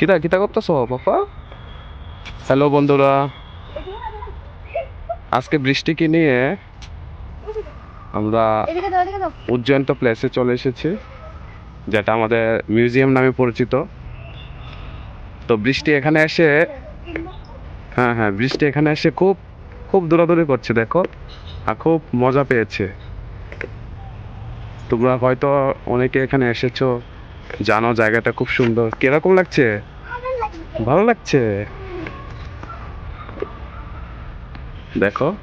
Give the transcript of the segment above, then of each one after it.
কিতা কিতা করতেছো বাপা হ্যালো বন্ধুরা আজকে বৃষ্টিকে নিয়ে আমরা উজ্জয়ন্ত প্লেসে চলে এসেছি যেটা আমাদের মিউজিয়াম নামে পরিচিত তো বৃষ্টি এখানে এসে হ্যাঁ হ্যাঁ বৃষ্টি এখানে এসে খুব খুব দৌড়াদৌড়ি করছে দেখো আর খুব মজা পেয়েছে তোমরা হয়তো অনেকে এখানে এসেছ জানো, জায়গাটা খুব সুন্দর। কীরকম লাগছে? ভালো লাগছে? দেখো,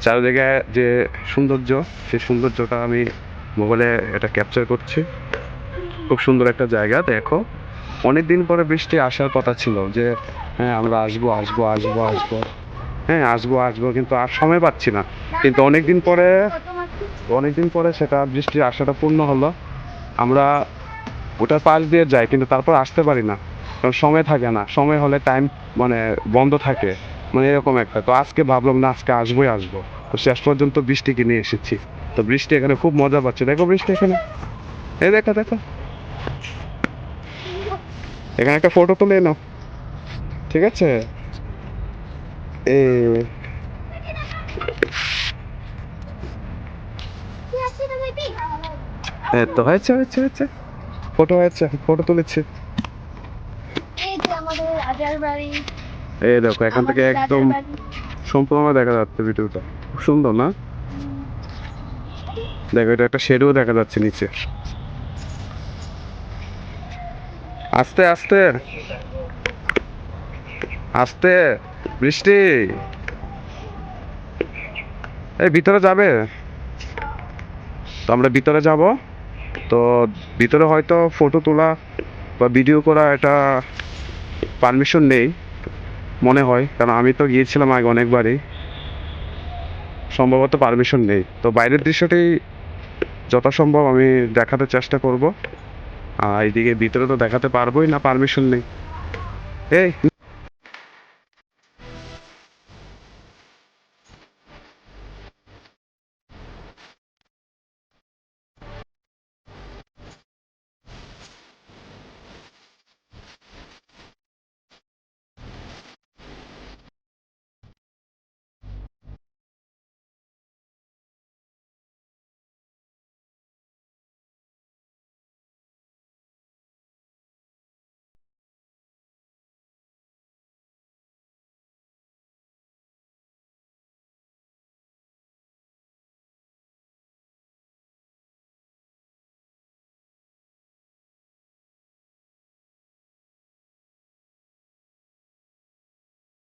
চারিদিকে যে সৌন্দর্য, সেই সৌন্দর্যটা আমি মোবাইলে এটা ক্যাপচার করছি। খুব সুন্দর একটা জায়গা, দেখো। অনেক দিন পরে বৃষ্টি আসার কথা ছিল যে হ্যাঁ আমরা আসব আসব আসব আসব। হ্যাঁ আসব আসব, কিন্তু আর সময় পাচ্ছি না। কিন্তু অনেক দিন পরে অনেক দিন পরে সেটা বৃষ্টির আশাটা পূর্ণ হলো। আমরা ওটার পাশ দিয়ে যাই, কিন্তু তারপর আসতে পারি না। কারণ সময় থাকে না। সময় হলে টাইম মানে বন্ধ থাকে। মানে এরকম একটা। তো আজকে ভাবলাম না, আজকে আসবোই আসব। তো শেষ পর্যন্ত বৃষ্টিকে নিয়ে এসেছি। তো বৃষ্টি এখানে খুব মজা পাচ্ছে। দেখো বৃষ্টি এখানে। এই দেখো দেখো। এখানে একটা ফটো তুলে নাও। ঠিক আছে? এ এই তো হয়েছে হয়েছে হয়েছে। ফটো হয়েছে ফটো তুলেছি। এই দেখো এখান থেকে একদম সম্পূর্ণ দেখা যাচ্ছে ভিডিওটা। খুব সুন্দর না? দেখো এটা একটা শেডও দেখা যাচ্ছে নিচে। আস্তে আস্তে। আস্তে বৃষ্টি। এই ভিতরে যাবে? তো আমরা ভিতরে যাব। তো ভিতরে হয়তো ফটো তোলা বা ভিডিও করা এটা পারমিশন নেই, মনে হয়। কারণ আমি তো গিয়েছিলাম আগে অনেকবারই। সম্ভবত পারমিশন নেই। তো বাইরের দৃশ্যটি যথাসম্ভব আমি দেখাতে চেষ্টা করব। আর এইদিকে ভিতরে তো দেখাতে পারবোই না পারমিশন নেই। এই